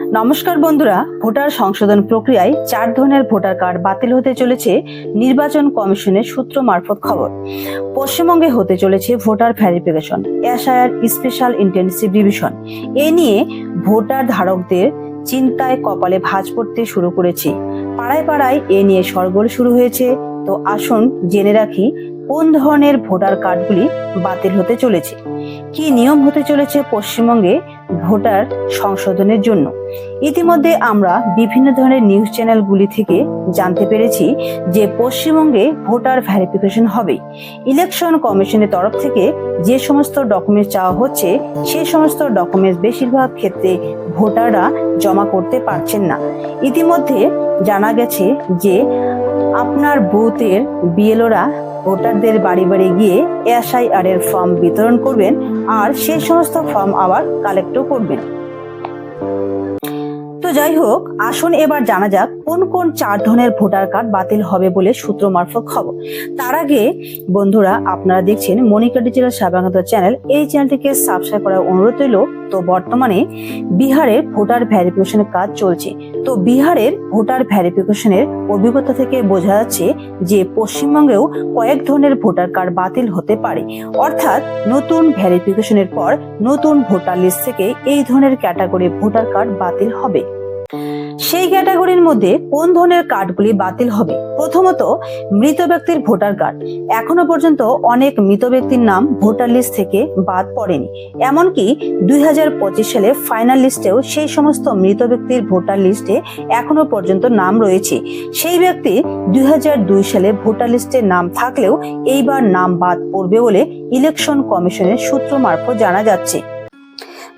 নমস্কার বন্ধুরা, ভোটার সংশোধন প্রক্রিয়ায় চার ধরনের ভোটার কার্ড বাতিল হতে চলেছে নির্বাচন কমিশনের সূত্র মারফত খবর। পশ্চিমবঙ্গে হতে চলেছে voter verification SIR special intensive division এ নিয়ে ভোটার ধারকদের চিন্তায় কপালে ভাঁজ পড়তে শুরু করেছে। পাড়ায় পাড়ায় এ নিয়ে সরগোল শুরু হয়েছে। তো আসুন জেনে রাখি, কোন ধরনের ভোটার কার্ডগুলি বাতিল হতে চলেছে। কি নিয়ম হতে চলেছে পশ্চিমবঙ্গে ভোটার সংশোধনের জন্য? ইতিমধ্যে আমরা বিভিন্ন ধরনের নিউজ চ্যানেলগুলি থেকে জানতে পেরেছি যে পশ্চিমবঙ্গে ভোটার ভ্যারিফিকেশন হবে ইলেকশন কমিশনের তরফ থেকে যে সমস্ত ডকুমেন্টস চাওয়া হচ্ছে, সে সমস্ত ডকুমেন্টস বেশিরভাগ ক্ষেত্রে ভোটাররা জমা করতে পারছেন না। ইতিমধ্যে জানা গেছে যে আপনার বুথের বিএলওরা ভোটারদের বাড়ি বাড়ি গিয়ে এসআইআর এর ফর্ম বিতরণ করবেন আর সেই সমস্ত ফর্ম আবার কালেক্টও করবেন। তো যাই হোক, আসুন এবার জানা যাক কোন কোন চার ধরনের ভোটার কার্ড বাতিল হবে বলে সূত্র মারফত খবর। তার আগে বন্ধুরা, আপনারা দেখছেন মনিকা ডিজিটাল সাবাঙ্গত চ্যানেল। এই চ্যানেলটিকে সাবস্ক্রাইব করার অনুরোধ রইল। তো বর্তমানে বিহারের ভোটার ভ্যারিফিকেশনের কাজ চলছে। তো বিহারের ভোটার ভ্যারিফিকেশনের অভিজ্ঞতা থেকে বোঝা যাচ্ছে যে পশ্চিমবঙ্গেও কয়েক ধরনের ভোটার কার্ড বাতিল হতে পারে। অর্থাৎ নতুন ভ্যারিফিকেশনের পর নতুন ভোটার লিস্ট থেকে এই ধরনের ক্যাটাগরি ভোটার কার্ড বাতিল হবে। সেই ক্যাটাগরির মধ্যে কোন ধরনের কার্ডগুলি বাতিল হবে? প্রথমত, মৃত ব্যক্তির ভোটার কার্ড এখনও পর্যন্ত অনেক মৃত ব্যক্তির নাম ভোটার লিস্ট থেকে বাদ পড়েনি। এমনকি দুই হাজার পঁচিশ সালে ফাইনাল লিস্টেও সেই সমস্ত মৃত ব্যক্তির ভোটার লিস্টে এখনও পর্যন্ত নাম রয়েছে। সেই ব্যক্তি দুই হাজার দুই সালে ভোটার লিস্টে নাম থাকলেও এইবার নাম বাদ পড়বে বলে ইলেকশন কমিশনের সূত্র মারফত জানা যাচ্ছে।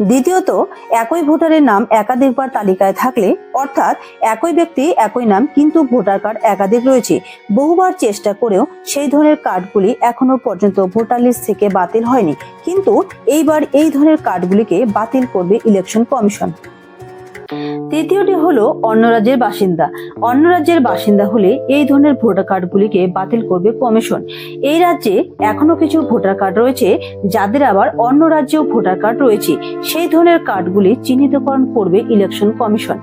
দ্বিতীয়ত, একই ভোটারের নাম একাধিকবার তালিকায় থাকলে, অর্থাৎ একই ব্যক্তি একই নাম কিন্তু ভোটার কার্ড একাধিক রয়েছে। বহুবার চেষ্টা করেও সেই ধরনের কার্ডগুলি এখনও পর্যন্ত ভোটার লিস্ট থেকে বাতিল হয়নি। কিন্তু এইবার এই ধরনের কার্ডগুলিকে বাতিল করবে ইলেকশন কমিশন। তৃতীয়টি হলো অন্য রাজ্যের বাসিন্দা। অন্য রাজ্যের বাসিন্দা হলে এই ধরনের ভোটার কার্ডগুলিকে বাতিল করবে কমিশন। এই রাজ্যে এখনও কিছু ভোটার কার্ড রয়েছে, যাদের আবার অন্য রাজ্যেও ভোটার কার্ড রয়েছে। সেই ধরনের কার্ডগুলি চিহ্নিতকরণ করবে ইলেকশন কমিশন।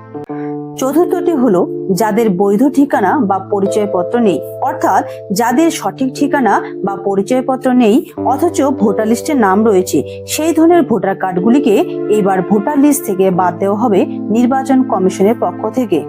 চতুর্থটি হলো যাদের বৈধ ঠিকানা বা পরিচয়পত্র নেই। অর্থাৎ যাদের সঠিক ঠিকানা বা পরিচয়পত্র নেই, অথচ ভোটার লিস্টের নাম রয়েছে, সেই ধরনের ভোটার কার্ডগুলিকে এবার ভোটার লিস্ট থেকে বাদ দেওয়া হবে নির্বাচন কমিশনের পক্ষ থেকে।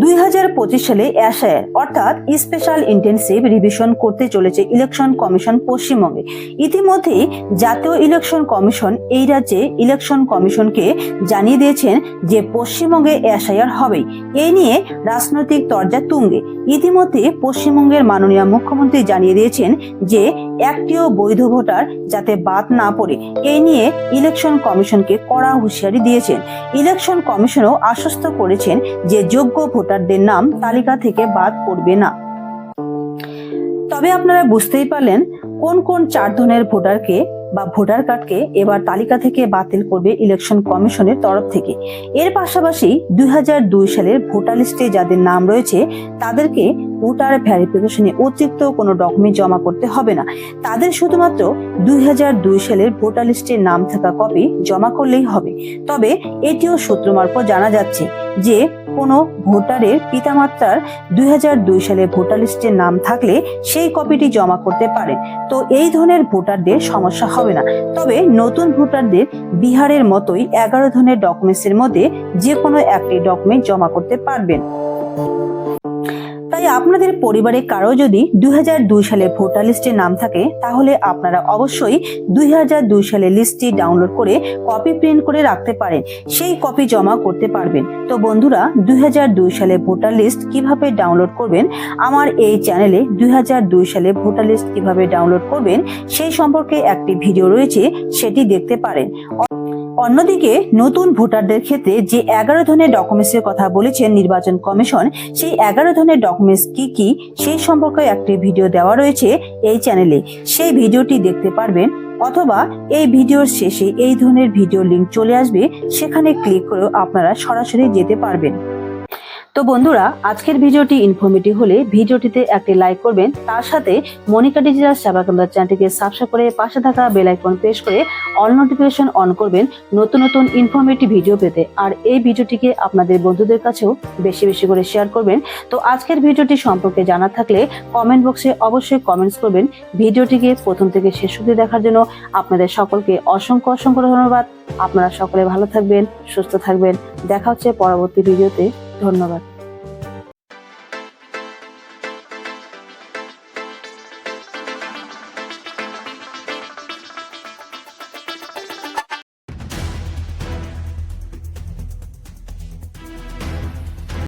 দুই হাজার পঁচিশ সালে এসআইআর, অর্থাৎ স্পেশাল ইন্টেন্সিভ রিভিশন করতে চলেছে ইলেকশন কমিশন পশ্চিমবঙ্গে। ইতিমধ্যে জাতীয় ইলেকশন কমিশন এই রাজ্যে ইলেকশন কমিশনকে জানিয়ে দিয়েছেন যে পশ্চিমবঙ্গে এসআইআর হবে এই নিয়ে রাজনৈতিক তরজা তুঙ্গে। ইতিমধ্যে পশ্চিমবঙ্গের মাননীয় মুখ্যমন্ত্রী জানিয়ে দিয়েছেন যে একটিও বৈধ ভোটার যাতে বাদ না পড়ে এই নিয়ে ইলেকশন কমিশনকে কড়া হুঁশিয়ারি দিয়েছেন। ইলেকশন কমিশনও আশ্বস্ত করেছেন যে যোগ্য ভোটারদের নাম তালিকা থেকে বাদ পড়বে না। তবে আপনারা বুঝতেই পারলেন কোন কোন চার ধরনের ভোটারকে বা ভোটার কার্ডকে এবার তালিকা থেকে বাতিল করবে ইলেকশন কমিশনের তরফ থেকে। এর পাশাপাশি দুই সালের ভোটার লিস্টে যাদের নাম রয়েছে, তাদেরকে ভোটার ভ্যারিফিকেশনে অতিরিক্ত কোনো ডকুমেন্ট জমা করতে হবে না। তাদের শুধুমাত্র দুই হাজার দুই সালের ভোটার লিস্টে নাম থাকা কপি জমা করলেই হবে। তবে এটিও সূত্র মারফত জানা যাচ্ছে যে কোনো ভোটারের পিতামাতার দুই হাজার দুই সালে ভোটার লিস্টে নাম থাকলে সেই কপিটি জমা করতে পারেন তো এই ধরনের ভোটারদের সমস্যা হবে না। তবে নতুন ভোটারদের বিহারের মতোই এগারো ধরনের ডকুমেন্টসের মধ্যে যে কোনো একটি ডকুমেন্ট জমা করতে পারবেন। তাই আপনাদের পরিবারে কারও যদি দুই হাজার দুই সালে ভোটার লিস্টে নাম থাকে, তাহলে আপনারা অবশ্যই দুই সালে লিস্টটি ডাউনলোড করে কপি প্রিন্ট করে রাখতে পারেন। সেই কপি জমা করতে পারবেন। তো বন্ধুরা, দুই হাজার দুই সালে ভোটার লিস্ট কীভাবে ডাউনলোড করবেন? আমার এই চ্যানেলে দুই হাজার দুই সালে ভোটার লিস্ট কীভাবে ডাউনলোড করবেন, সেই সম্পর্কে একটি ভিডিও রয়েছে, সেটি দেখতে পারেন। অন্যদিকে, নতুন ভোটারদের ক্ষেত্রে যে এগারো ধরনের ডকুমেন্টসের কথা বলেছেন নির্বাচন কমিশন, সেই এগারো ধরনের ডকুমেন্টস কি কি সেই সম্পর্কে একটি ভিডিও দেওয়া রয়েছে এই চ্যানেলে। সেই ভিডিওটি দেখতে পারবেন অথবা এই ভিডিওর শেষে এই ধরনের ভিডিও লিঙ্ক চলে আসবে, সেখানে ক্লিক করেও আপনারা সরাসরি যেতে পারবেন। তো বন্ধুরা, আজকের ভিডিওটি ইনফরমেটিভ হলে ভিডিওটিতে একটি লাইক করবেন। তার সাথে মনিকা ডিজিটাল সেবা কেন্দ্র চ্যানেলটিকে সাবস্ক্রাইব করে পাশে থাকা বেল আইকন প্রেস করে অল নোটিফিকেশন অন করবেন নতুন নতুন ইনফরমেটিভ ভিডিও পেতে। আর এই ভিডিওটিকে আপনাদের বন্ধুদের কাছেও বেশি বেশি করে শেয়ার করবেন। তো আজকের ভিডিওটি সম্পর্কে জানা থাকলে কমেন্ট বক্সে অবশ্যই কমেন্টস করবেন। ভিডিওটিকে প্রথম থেকে শেষ অবধি দেখার জন্য আপনাদের সকলকে অসংখ্য অসংখ্য ধন্যবাদ। আপনারা সকলে ভালো থাকবেন, সুস্থ থাকবেন। দেখা হচ্ছে পরবর্তী ভিডিওতে। ধন্যবাদ।